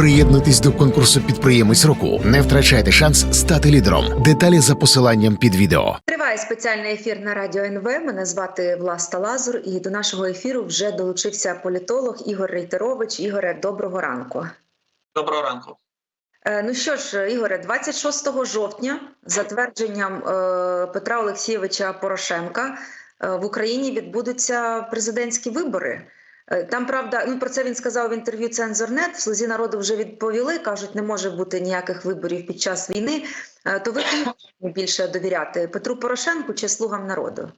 Приєднуйтесь до конкурсу підприємець року. Не втрачайте шанс стати лідером. Деталі за посиланням під відео. Триває спеціальний ефір на радіо НВ. Мене звати Власта Лазур, і до нашого ефіру вже долучився політолог Ігор Рейтерович. Ігоре, доброго ранку. Доброго ранку. Е, Ну що ж, Ігоре, 26 жовтня, за твердженням е, Петра Олексійовича Порошенка, е, в Україні відбудуться президентські вибори. Е, Там правда, ну про це він сказав в інтерв'ю Цензорнет. В слузі народу вже відповіли. кажуть, не може бути ніяких виборів під час війни. Е, То ви більше довіряти Петру Порошенку чи слугам народу?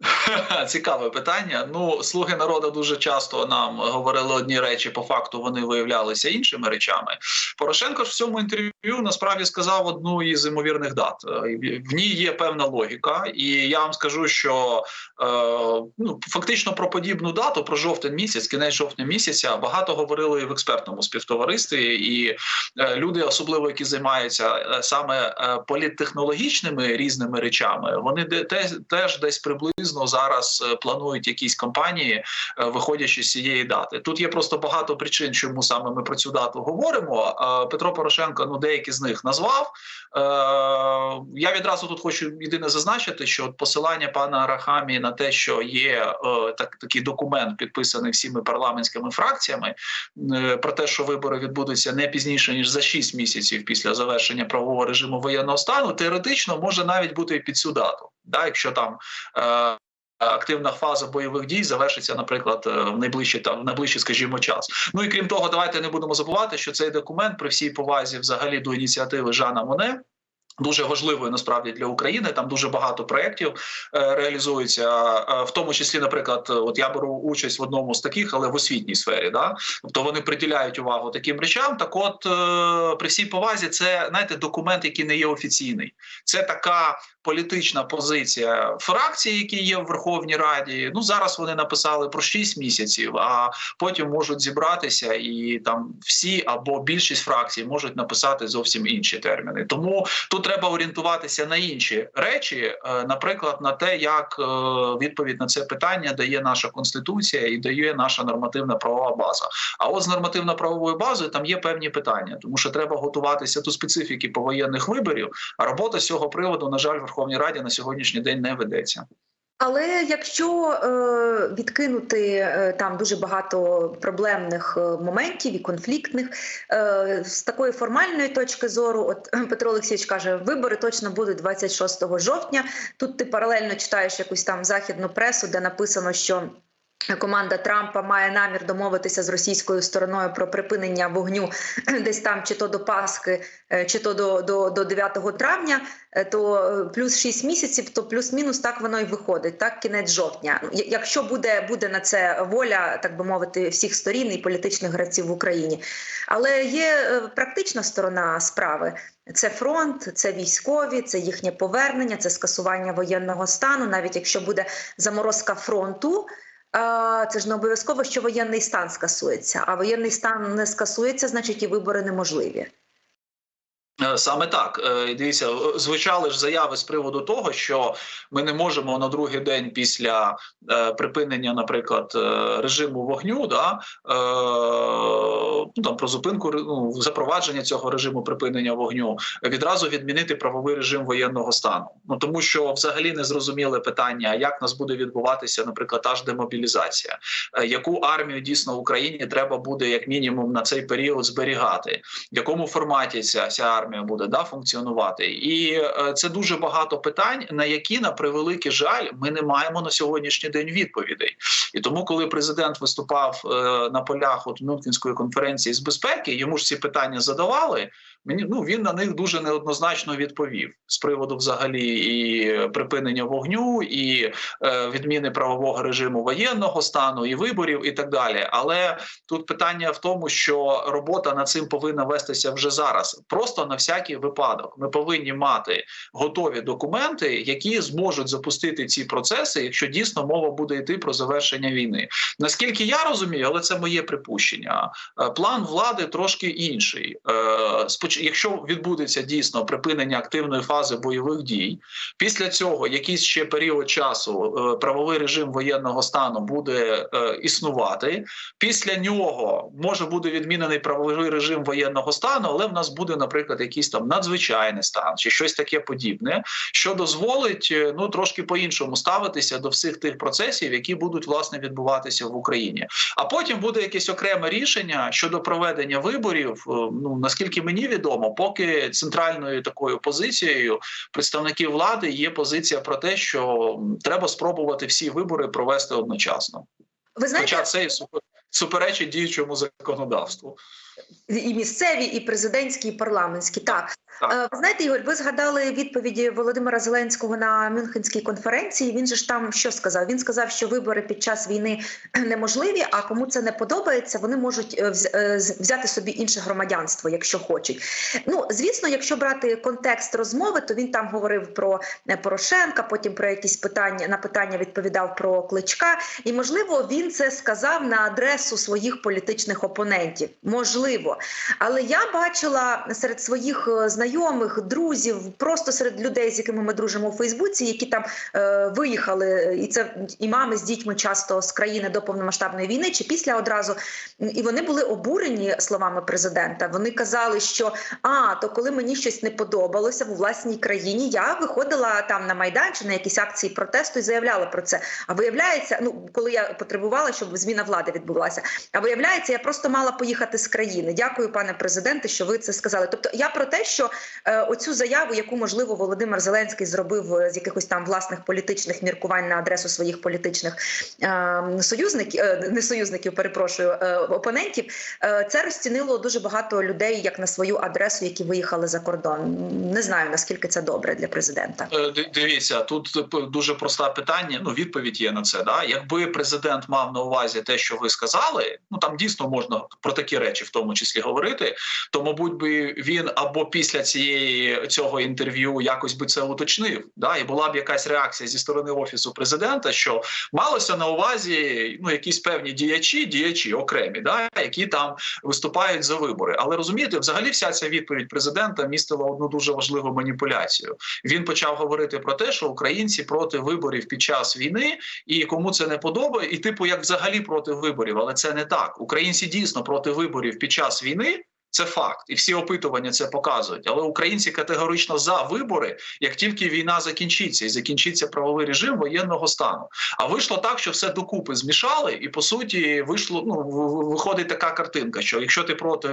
Цікаве питання. Ну, слуги народу дуже часто нам говорили одні речі, по факту вони виявлялися іншими речами. Порошенко ж в цьому інтерв'ю насправді сказав одну із ймовірних дат. Е, В ній є певна логіка, і я вам скажу, що е, ну фактично про подібну дату, про жовтень місяць, кінець жовтня місяця, багато говорили в експертному співтоваристві, і е, люди, особливо які займаються е, саме е, політтехнологічними різними речами, вони де те- теж десь приблизно зараз е, планують якісь кампанії, е, виходячи з цієї дати. Тут є просто багато причин, чому саме ми про цю дату говоримо. Петро Порошенко, ну деякі з них назвав. Е, Я відразу тут хочу єдине зазначити, що от посилання пана Рахамі на те, що є е, так, такий документ, підписаний всіми парламентськими фракціями, е, про те, що вибори відбудуться не пізніше ніж за 6 місяців після завершення правового режиму воєнного стану, теоретично може навіть бути і під цю дату, да, якщо там. Е, Активна фаза бойових дій завершиться, наприклад, е, в найближчий там в найближчий, скажімо, час. Ну і крім того, давайте не будемо забувати, що цей документ при всій повазі взагалі до ініціативи Жана Моне. Дуже важливою насправді для України. Там дуже багато проєктів е, реалізується, е, в тому числі, наприклад, от я беру участь в одному з таких, але в освітній сфері. Да? Тобто вони приділяють увагу таким речам. Так, от е, при всій повазі, це знаєте, документ, який не є офіційний. Це така політична позиція фракції, які є в Верховній Раді. Ну зараз вони написали про 6 місяців, а потім можуть зібратися і там всі або більшість фракцій можуть написати зовсім інші терміни. Тому тут треба орієнтуватися на інші речі, е, наприклад, на те, як е, відповідь на це питання дає наша конституція і дає наша нормативна правова база. А от з нормативно-правовою базою там є певні питання, тому що треба готуватися до специфіки повоєнних виборів. А робота з цього приводу, на жаль, в Верховній Раді на сьогоднішній день не ведеться. Але якщо е, відкинути е, там дуже багато проблемних е, моментів і конфліктних, е, з такої формальної точки зору, от Петро Олексійович каже, вибори точно будуть 26 жовтня. Тут ти паралельно читаєш якусь там західну пресу, де написано, що. Команда Трампа має намір домовитися з російською стороною про припинення вогню десь там, чи то до Пасхи, е, чи то до, до, до 9 травня. е, То е, плюс 6 місяців, то плюс-мінус так воно і виходить. Так, кінець жовтня. Якщо буде, буде на це воля, так би мовити, всіх сторін і політичних гравців в Україні. Але є практична сторона справи. Це фронт, це військові, це їхнє повернення, це скасування воєнного стану. Навіть якщо буде заморозка фронту. Це ж не обов'язково, що воєнний стан скасується. А воєнний стан не скасується, значить і вибори неможливі. Е, Саме так Е, дивіться, е, звучали ж заяви з приводу того, що ми не можемо на другий день після припинення, наприклад, режиму вогню, да ну, там про зупинку ну, запровадження цього режиму припинення вогню, відразу відмінити правовий режим воєнного стану. Ну тому що взагалі не зрозуміле питання, як нас буде відбуватися, наприклад, аж демобілізація, яку армію дійсно в Україні треба буде як мінімум на цей період зберігати, в якому форматі ця, ця армія буде да, функціонувати. І е, це дуже багато питань, на які, на превеликий жаль, ми не маємо на сьогоднішній день відповідей. І тому, коли президент виступав е, на полях от Мюнхенської конференції з безпеки, йому ж ці питання задавали. Мені ну він на них дуже неоднозначно відповів з приводу взагалі і припинення вогню, і е, відміни правового режиму воєнного стану, і виборів, і так далі. Але тут питання в тому, що робота над цим повинна вестися вже зараз, просто на всякий випадок. Ми повинні мати готові документи, які зможуть запустити ці процеси, якщо дійсно мова буде йти про завершення війни. Наскільки я розумію, але це моє припущення. е, План влади трошки інший. Е, Якщо відбудеться дійсно припинення активної фази бойових дій, після цього якийсь ще період часу е, правовий режим воєнного стану буде існувати. Після нього може буде відмінений правовий режим воєнного стану, але в нас буде, наприклад, якийсь там надзвичайний стан чи щось таке подібне, що дозволить е, ну трошки по-іншому ставитися до всіх тих процесів, які будуть власне відбуватися в Україні. А потім буде якесь окреме рішення щодо проведення виборів. Е, Ну наскільки мені відомо, поки центральною такою позицією представників влади є позиція про те, що треба спробувати всі вибори провести одночасно. Ви знаєте, Хоча це і супер- суперечить діючому законодавству. І місцеві, і президентські, і парламентські. Так Так. Е, ви знаєте, Ігор, ви згадали відповіді Володимира Зеленського на Мюнхенській конференції. Він же ж там що сказав? Він сказав, що вибори під час війни неможливі. А кому це не подобається, вони можуть е, е, взяти собі інше громадянство, якщо хочуть. Ну звісно, якщо брати контекст розмови, то він там говорив про Порошенка, потім про якісь питання на питання відповідав про кличка. І можливо, він це сказав на адресу своїх політичних опонентів. Можливо, але я бачила серед своїх е, знайомих, друзів, просто серед людей, з якими ми дружимо у Фейсбуці, які там е, виїхали, і це і мами з дітьми часто з країни до повномасштабної війни, чи після одразу. І вони були обурені словами президента. Вони казали, що а то коли мені щось не подобалося в власній країні, я виходила там на майдан чи на якісь акції протесту і заявляла про це. А виявляється, ну коли я потребувала, щоб зміна влади відбулася. А виявляється, я просто мала поїхати з країни. Дякую, пане президенте, що ви це сказали. Тобто, я про те, що е, оцю заяву, яку можливо Володимир Зеленський зробив е, з якихось там власних політичних міркувань на адресу своїх політичних е, союзників, е, не союзників, перепрошую, е, опонентів, е, це розцінило дуже багато людей як на свою адресу, які виїхали за кордон. Не знаю наскільки це добре для президента. Е, Дивіться, тут дуже просте питання. Ну, відповідь є на це. Да? Якби президент мав на увазі те, що ви сказали, ну там дійсно можна про такі речі, в тому числі говорити. То, мабуть, би він або після цієї цього інтерв'ю якось би це уточнив. Да? І була б якась реакція зі сторони офісу президента, що малося на увазі ну якісь певні діячі, діячі окремі, да? які там виступають за вибори. Але розумієте, взагалі вся ця відповідь президента містила одну дуже важливу маніпуляцію. Він почав говорити про те, що українці проти виборів під час війни, і кому це не подобає, і типу як взагалі проти виборів, але це не так. Українці дійсно проти виборів під час війни. Це факт, і всі опитування це показують. Але українці категорично за вибори, як тільки війна закінчиться і закінчиться правовий режим воєнного стану. А вийшло так, що все докупи змішали, і по суті вийшло. Ну виходить така картинка, що якщо ти проти,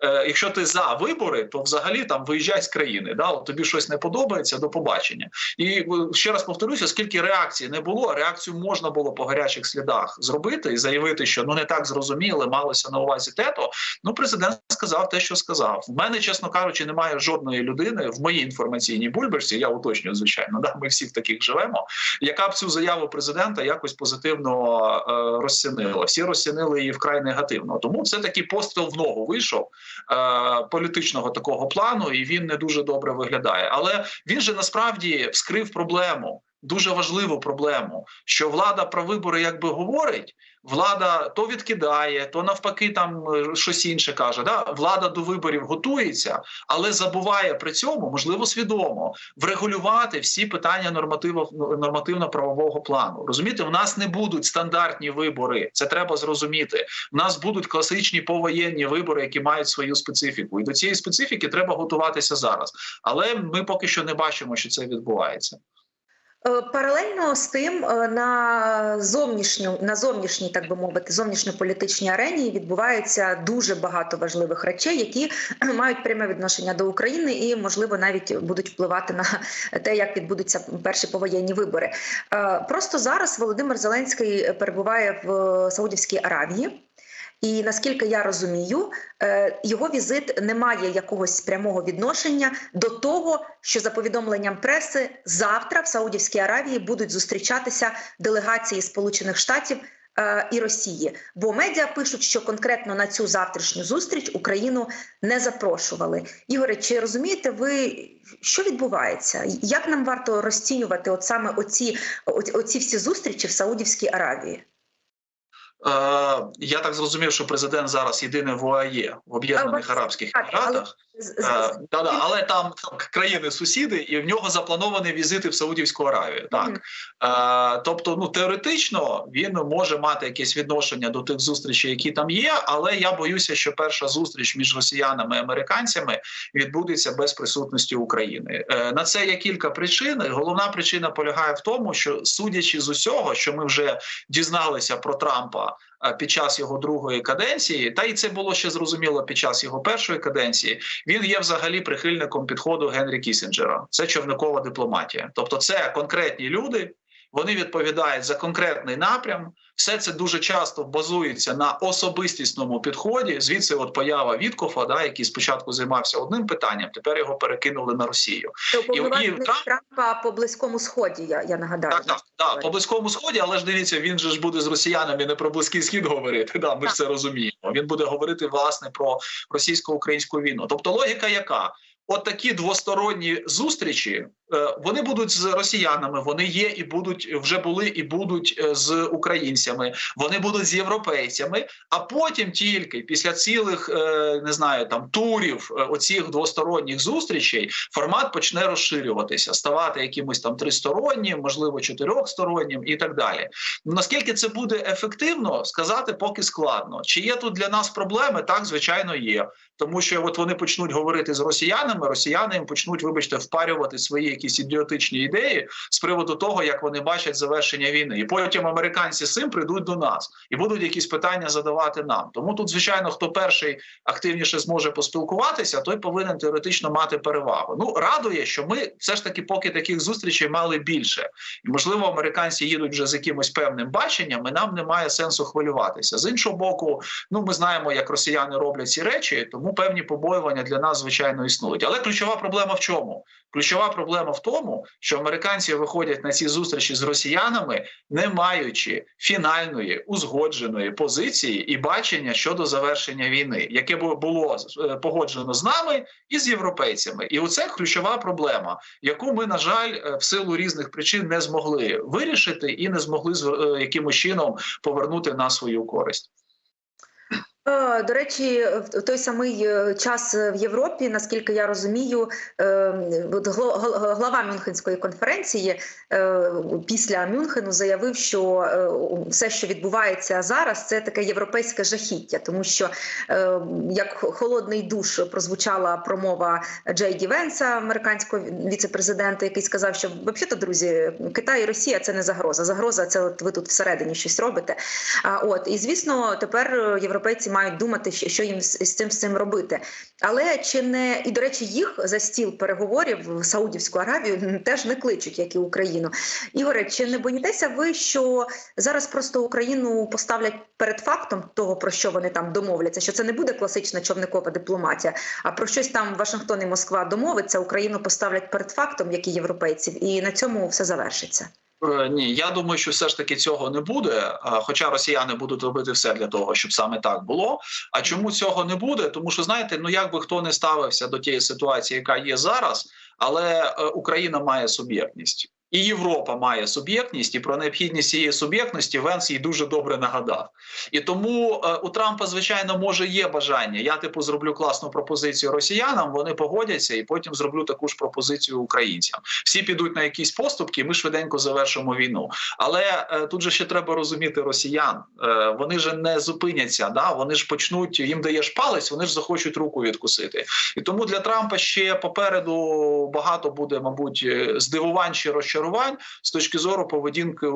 е, якщо ти за вибори, то взагалі там виїжджай з країни. Да, тобі щось не подобається, до побачення. І е, ще раз повторюся, оскільки реакції не було, реакцію можна було по гарячих слідах зробити і заявити, що ну не так зрозуміли, малося на увазі тето. Ну, президент сказав те, що сказав. В мене, чесно кажучи, немає жодної людини в моїй інформаційній бульбашці. Я уточнюю, звичайно, да ми всі в таких живемо. Яка б цю заяву президента якось позитивно е, розцінила? Всі розцінили її вкрай негативно. Тому це такий постріл в ногу вийшов е, політичного такого плану, і він не дуже добре виглядає. Але він же насправді вскрив проблему. Дуже важливу проблему, що влада про вибори якби говорить, влада то відкидає, то навпаки, там е, щось інше каже. Да? Влада до виборів готується, але забуває при цьому, можливо, свідомо врегулювати всі питання нормативно-правового плану. Розумієте, в нас не будуть стандартні вибори. Це треба зрозуміти. У нас будуть класичні повоєнні вибори, які мають свою специфіку, і до цієї специфіки треба готуватися зараз. Але ми поки що не бачимо, що це відбувається. Е, Паралельно з тим е, на зовнішню на зовнішній, так би мовити, зовнішньополітичній арені відбувається дуже багато важливих речей, які мають пряме відношення до України і, можливо, навіть будуть впливати на те, як відбудуться перші повоєнні вибори. Е, Просто зараз Володимир Зеленський перебуває в Саудівській Аравії. І наскільки я розумію, е, його візит не має якогось прямого відношення до того, що за повідомленням преси завтра в Саудівській Аравії будуть зустрічатися делегації Сполучених Штатів е, і Росії. Бо медіа пишуть, що конкретно на цю завтрашню зустріч Україну не запрошували. Ігоре, чи розумієте ви, що відбувається? Як нам варто розцінювати от саме оці, оці, оці всі зустрічі в Саудівській Аравії? Е, я так зрозумів, що президент зараз єдиний в ОАЄ в Об'єднаних Арабських так, але- Еміратах. З- Е, да, да, але там, там країни-сусіди, і в нього заплановані візити в Саудівську Аравію. Так е, тобто, ну теоретично він може мати якесь відношення до тих зустрічей, які там є. Але я боюся, що перша зустріч між росіянами і американцями відбудеться без присутності України. Е, на це є кілька причин. Головна причина полягає в тому, що судячи з усього, що ми вже дізналися про Трампа. Е, Під час його другої каденції, та й це було ще зрозуміло під час його першої каденції. Він є взагалі прихильником підходу Генрі Кісінджера. Це човникова дипломатія. Тобто, це конкретні люди. Вони відповідають за конкретний напрям. Все це дуже часто базується на особистісному підході. Звідси, от поява Віткофа, да, який спочатку займався одним питанням, тепер його перекинули на Росію. Уповноважений Трамп- Трампа по близькому сході. Я, я нагадаю. Так, так, так, по близькому сході, але ж дивіться, він же ж буде з росіянами не про близький схід говорити. Да, ми ж Так. це розуміємо. Він буде говорити власне про російсько-українську війну. Тобто, логіка яка? От такі двосторонні зустрічі вони будуть з росіянами. Вони є і будуть вже були і будуть е, з українцями. Вони будуть з європейцями. А потім тільки після цілих е, не знаю там турів е, оцих двосторонніх зустрічей формат почне розширюватися, ставати якимось там тристороннім, можливо, чотирьохстороннім і так далі. Ну, Наскільки це буде ефективно, сказати поки складно. Чи є тут для нас проблеми? Так, звичайно, є. Тому що от вони почнуть говорити з росіянами, росіяни їм почнуть, вибачте, впарювати свої якісь ідіотичні ідеї з приводу того, як вони бачать завершення війни. І потім американці з цим прийдуть до нас і будуть якісь питання задавати нам. Тому тут, звичайно, хто перший активніше зможе поспілкуватися, той повинен теоретично мати перевагу. Ну радує, що ми все ж таки, поки таких зустрічей мали більше, і можливо, американці їдуть вже з якимось певним баченням, і нам немає сенсу хвилюватися. З іншого боку, ну ми знаємо, як росіяни роблять ці речі, тому певні побоювання для нас звичайно існують. Але ключова проблема в чому? Ключова проблема в тому, що американці виходять на ці зустрічі з росіянами, не маючи фінальної узгодженої позиції і бачення щодо завершення війни, яке бу- було е, погоджено з нами і з європейцями. І оце ключова проблема, яку ми, на жаль, е, в силу різних причин не змогли вирішити і не змогли е, якимось чином повернути на свою користь. Е, До речі, в той самий е, час в Європі, наскільки я розумію, е, глава Мюнхенської конференції е, після Мюнхену заявив, що е, все, що відбувається зараз, це таке європейське жахіття, тому що е, як холодний душ прозвучала промова Джей Ді Венса, американського віцепрезидента, який сказав, що взагалі-то, друзі, Китай і Росія це не загроза. Загроза це от ви тут всередині щось робите. От і звісно, тепер е, європейці мають думати, що їм з цим з робити. Але чи не і до речі, їх за стіл переговорів в Саудівську Аравію теж не кличуть, як і Україну. Ігоре, чи не боїтеся ви, що зараз просто Україну поставлять перед фактом того, про що вони там домовляться? Що це не буде класична човникова дипломатія, а про щось там Вашингтон і Москва домовиться, Україну поставлять перед фактом, як і європейців, і на цьому все завершиться. Е, Ні, я думаю, що все ж таки цього не буде. Хоча росіяни будуть робити все для того, щоб саме так було. А чому цього не буде? Тому що знаєте, ну як би хто не ставився до тієї ситуації, яка є зараз, але е, Україна має суб'єктність. І Європа має суб'єктність, і про необхідність цієї суб'єктності Венс їй дуже добре нагадав. І тому е, у Трампа, звичайно, може є бажання. Я типу зроблю класну пропозицію росіянам. Вони погодяться, і потім зроблю таку ж пропозицію українцям. Всі підуть на якісь поступки. Ми швиденько завершимо війну. Але е, тут же ще треба розуміти росіян. Е, вони ж не зупиняться. Да, вони ж почнуть їм даєш палець, вони ж захочуть руку відкусити. І тому для Трампа ще попереду багато буде, мабуть, е, здивувань чи розчарувань з точки зору поведінки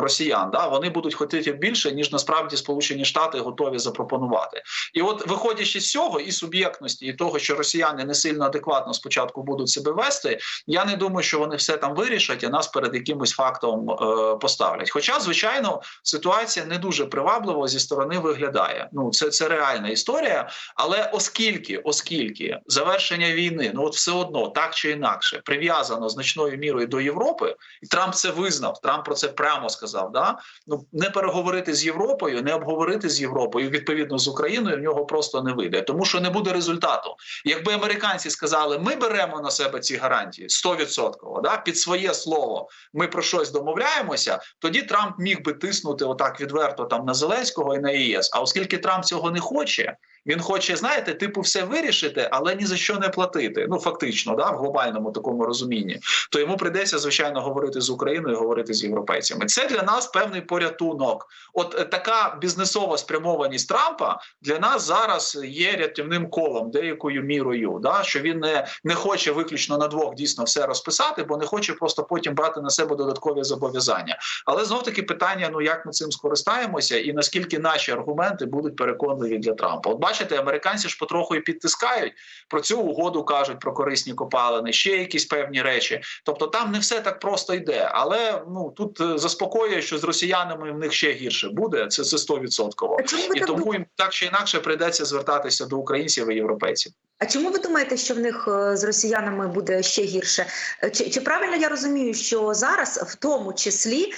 росіян. Да, вони будуть хотіти більше ніж насправді Сполучені Штати готові запропонувати. І от виходячи з цього і суб'єктності, і того, що росіяни не сильно адекватно спочатку будуть себе вести, я не думаю, що вони все там вирішать і нас перед якимось фактом е, поставлять. Хоча, звичайно, ситуація не дуже привабливо зі сторони виглядає. Ну це, це реальна історія. Але оскільки, оскільки завершення війни, ну от все одно так чи інакше прив'язано значною мірою до Європи. Європи, і Трамп це визнав. Трамп про це прямо сказав. Да? Ну не переговорити з Європою, не обговорити з Європою відповідно з Україною. В нього просто не вийде, тому що не буде результату. Якби американці сказали, ми беремо на себе ці гарантії 100%, да, під своє слово, ми про щось домовляємося. Тоді Трамп міг би тиснути отак відверто там на Зеленського і на ЄС. А оскільки Трамп цього не хоче. Він хоче, знаєте, типу, все вирішити, але ні за що не платити. Ну фактично, да, в глобальному такому розумінні. То йому прийдеться звичайно говорити з Україною, говорити з європейцями. Це для нас певний порятунок. От е, така бізнесова спрямованість Трампа для нас зараз є рятівним колом, деякою мірою. Да, що він не, не хоче виключно на двох дійсно все розписати, бо не хоче просто потім брати на себе додаткові зобов'язання. Але знов таки питання: ну як ми цим скористаємося, і наскільки наші аргументи будуть переконливі для Трампа? От бачите, американці ж потроху і підтискають про цю угоду, кажуть про корисні копалини, ще якісь певні речі. Тобто там не все так просто йде. Але ну тут е, заспокоює, що з росіянами в них ще гірше буде. Це це 100%. Чому І так тому їм так чи інакше прийдеться звертатися до українців і європейців. А чому ви думаєте, що в них е, з росіянами буде ще гірше? Е, Чи, чи правильно я розумію, що зараз в тому числі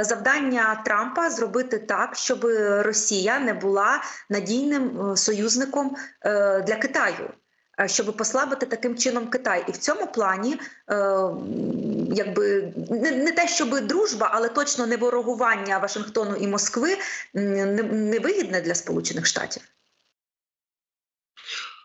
завдання Трампа зробити так, щоб Росія не була надійним союзником для Китаю? Е, Щоб послабити таким чином Китай, і в цьому плані, е, якби не, не те, щоб дружба, але точно не ворогування Вашингтону і Москви м, не, для Сполучених Штатів.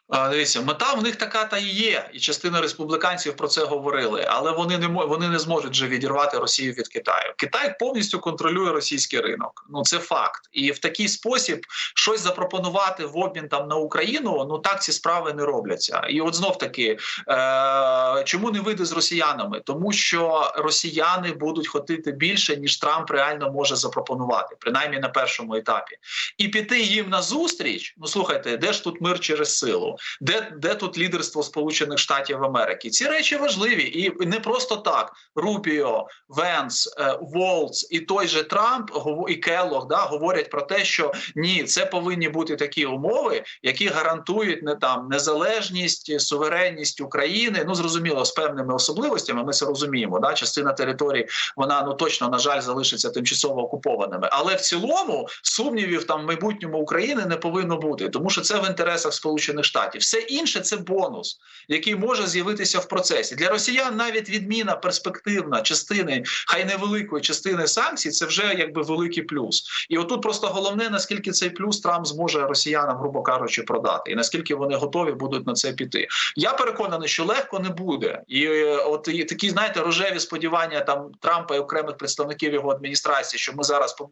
Дивіться, мета в них така та і є, і частина республіканців про це говорили, але вони не вони не зможуть вже відірвати Росію від Китаю. Китай повністю контролює російський ринок. Ну це факт. І в такий спосіб щось запропонувати в обмін там на Україну. Ну так ці справи не робляться. І от знов таки, е- чому не вийде з росіянами? Тому що росіяни будуть хотіти більше ніж Трамп реально може запропонувати, принаймні на першому етапі. І піти їм на зустріч. Ну слухайте, де ж тут мир через силу? Де, де тут лідерство Сполучених Штатів Америки? Ці речі важливі, і не просто так. Рубіо, Венс, е, Волц і той же Трамп і Келлог да, говорять про те, що ні, це повинні бути такі умови, які гарантують не там незалежність, суверенність України. Ну зрозуміло, з певними особливостями. Ми це розуміємо. Да, частина території вона ну точно на жаль залишиться тимчасово окупованими. Але в цілому сумнівів там в майбутньому України не повинно бути, тому що це в інтересах Сполучених Штатів. Все інше це бонус, який може з'явитися в процесі для росіян. Навіть відміна перспективна частини, хай невеликої частини санкцій, це вже якби великий плюс. І отут просто головне наскільки цей плюс Трамп зможе росіянам, грубо кажучи, продати, і наскільки вони готові будуть на це піти. Я переконаний, що легко не буде, і е, от і такі знаєте рожеві сподівання там Трампа і окремих представників його адміністрації, що ми зараз по,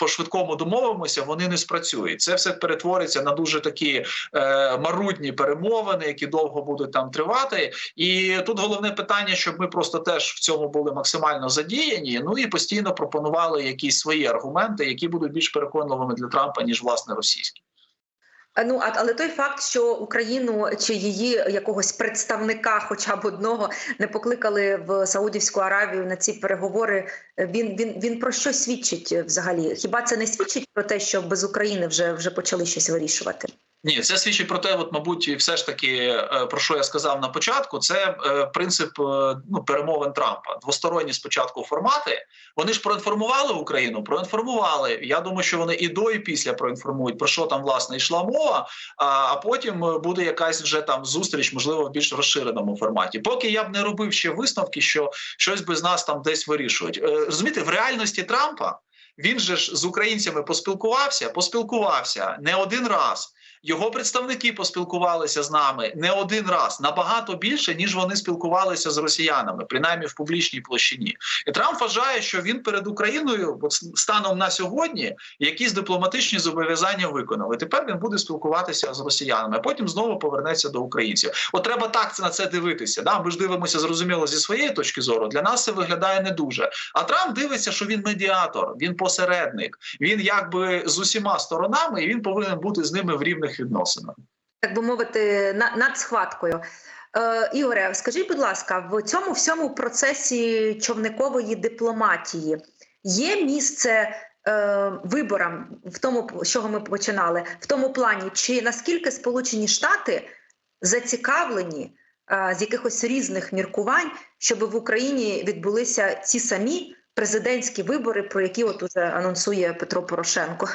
по швидкому домовимося, вони не спрацюють. Це все перетвориться на дуже такі е, марудні перемовини, які довго будуть там тривати. І тут головне питання, щоб ми просто теж в цьому були максимально задіяні. Ну і постійно пропонували якісь свої аргументи, які будуть більш переконливими для Трампа ніж власне російські. Ну, а- але той факт, що Україну чи її якогось представника, хоча б одного, не покликали в Саудівську Аравію на ці переговори, він він він про що свідчить е, взагалі? Хіба це не свідчить про те, що без України вже вже почали щось вирішувати? Ні, це свідчить про те, от мабуть, все ж таки е, про що я сказав на початку. Це е, принцип е, ну перемовин Трампа. Двосторонні спочатку формати. Вони ж проінформували Україну, проінформували. Я думаю, що вони і до, і після проінформують про що там власне йшла мова. А, потім буде якась вже там зустріч, можливо, в більш розширеному форматі. Поки я б не робив ще висновки, що щось без нас там десь вирішують. Розумієте, в реальності Трампа він же ж з українцями поспілкувався, поспілкувався не один раз. Його представники поспілкувалися з нами не один раз набагато більше, ніж вони спілкувалися з росіянами, принаймні в публічній площині. І Трамп вважає, що він перед Україною, станом на сьогодні, якісь дипломатичні зобов'язання виконав. І Тепер він буде спілкуватися з росіянами, а потім знову повернеться до українців. От треба так на це дивитися. Да? Ми ж дивимося зрозуміло зі своєї точки зору. Для нас це виглядає не дуже. А Трамп дивиться, що він медіатор, він посередник, він якби з усіма сторонами, і він повинен бути з ними в рівних відносинах. так би мовити, на, над схваткою. Е, Ігоре, скажіть, будь ласка, в цьому всьому процесі човникової дипломатії є місце е, виборам в тому, з чого ми починали, в тому плані, чи наскільки Сполучені Штати зацікавлені е, з якихось різних міркувань, щоб в Україні відбулися ці самі президентські вибори, про які от уже анонсує Петро Порошенко.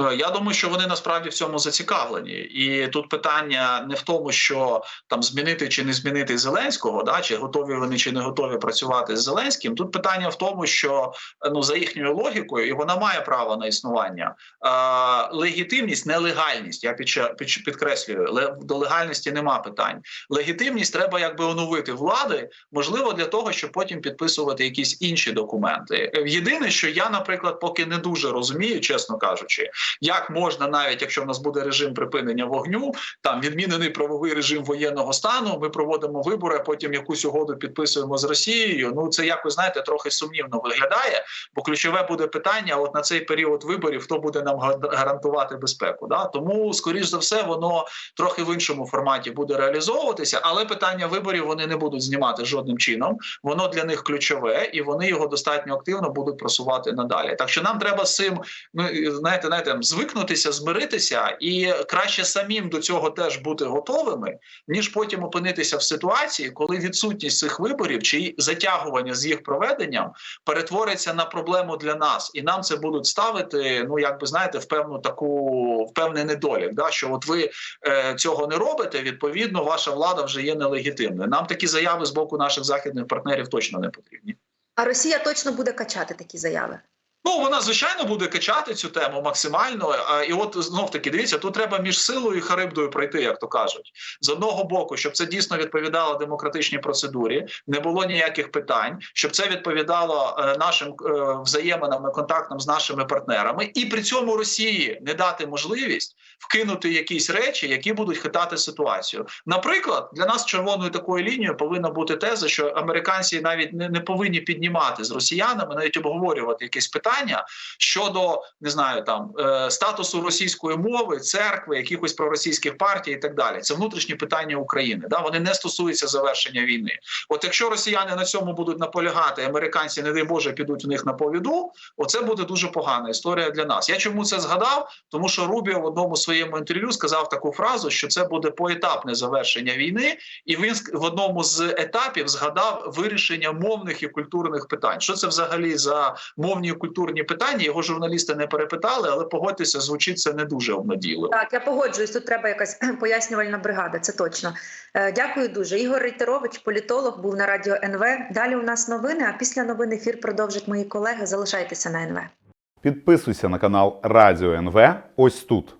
Е, Я думаю, що вони насправді в цьому зацікавлені, і тут питання не в тому, що там змінити чи не змінити Зеленського, да чи готові вони чи не готові працювати з Зеленським. Тут питання в тому, що ну за їхньою логікою, і вона має право на існування. Е, легітимність, нелегальність. Я підча- підч- підкреслюю, до легальності нема питань. Легітимність треба якби оновити влади, можливо, для того, щоб потім підписувати якісь інші документи. Е, Єдине, що я, наприклад, поки не дуже розумію, чесно кажучи як можна, навіть якщо в нас буде режим припинення вогню, там відмінений правовий режим воєнного стану. Ми проводимо вибори, потім якусь угоду підписуємо з Росією. Ну це якось знаєте трохи сумнівно виглядає. Бо ключове буде питання: от на цей період виборів хто буде нам гарантувати безпеку. Да? Тому, скоріш за все, воно трохи в іншому форматі буде реалізовуватися, але питання виборів вони не будуть знімати жодним чином. Воно для них ключове, і вони його достатньо активно будуть просувати надалі. Так що нам треба з цим ну знаєте, знаєте, звикнутися, змиритися, і краще самим до цього теж бути готовими, ніж потім опинитися в ситуації, коли відсутність цих виборів чи затягування з їх проведенням перетвориться на проблему для нас, і нам це будуть ставити. Ну як би знаєте, в певну таку в певний недолік. Да, що от ви е, цього не робите, відповідно, ваша влада вже є нелегітимною. Нам такі заяви з боку наших західних партнерів точно не потрібні. А Росія точно буде качати такі заяви. Ну, вона звичайно буде качати цю тему максимально. І от знов таки дивіться, тут треба між силою і харибдою пройти, як то кажуть. З одного боку, щоб це дійсно відповідало демократичній процедурі, не було ніяких питань, щоб це відповідало е, нашим е, взаєминам і контактам з нашими партнерами, і при цьому Росії не дати можливість вкинути якісь речі, які будуть хитати ситуацію. Наприклад, для нас червоною такою лінією повинна бути теза, що американці навіть не повинні піднімати з росіянами, навіть обговорювати якісь питання щодо не знаю там е, статусу російської мови, церкви, якихось проросійських партій і так далі. Це внутрішні питання України. Да, вони не стосуються завершення війни. От якщо росіяни на цьому будуть наполягати, американці, не дай Боже, підуть в них на повіду. Оце буде дуже погана історія для нас. Я чому це згадав? Тому що Рубіо в одному своєму інтерв'ю сказав таку фразу, що це буде поетапне завершення війни, і він в одному з етапів згадав вирішення мовних і культурних питань. Що це взагалі за мовні і культурні питання? Його журналісти не перепитали, але погодьтеся, звучить це не дуже обнадійливо. Так, я погоджуюсь. Тут треба якась пояснювальна бригада. Це точно. Е, Дякую дуже. Ігор Рейтерович, політолог, був на радіо НВ. Далі у нас новини. А після новин ефір продовжать мої колеги. Залишайтеся на НВ. Підписуйся на канал Радіо НВ ось тут.